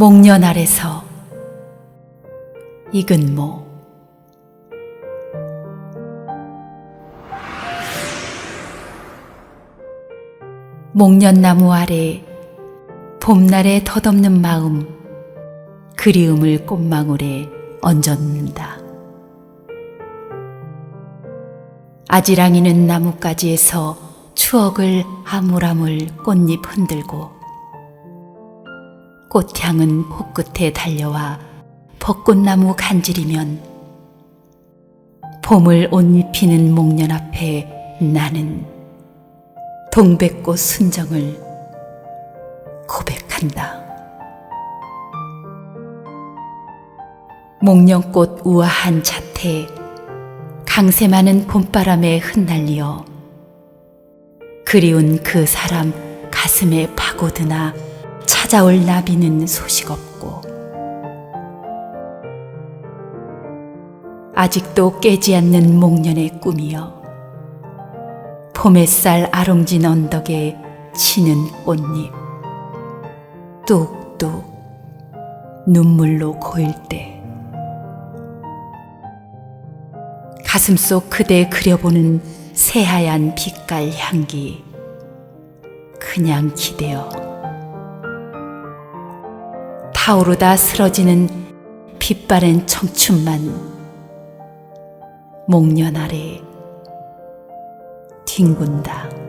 목련 아래서 익은 모 목련나무 아래 봄날에 덧없는 마음 그리움을 꽃망울에 얹어놓는다. 아지랑이는 나뭇가지에서 추억을 아물아물 꽃잎 흔들고 꽃향은 호끝에 달려와 벚꽃나무 간질이면 봄을 옷 입히는 목련 앞에 나는 동백꽃 순정을 고백한다. 목련꽃 우아한 자태, 강세 많은 봄바람에 흩날리어 그리운 그 사람 가슴에 파고드나 찾아올 나비는 소식 없고 아직도 깨지 않는 목련의 꿈이여 봄햇살 아롱진 언덕에 치는 꽃잎 뚝뚝 눈물로 고일 때 가슴 속 그대 그려보는 새하얀 빛깔 향기 그냥 기대어 타오르다 쓰러지는 빛바랜 청춘만 목련 아래 뒹군다.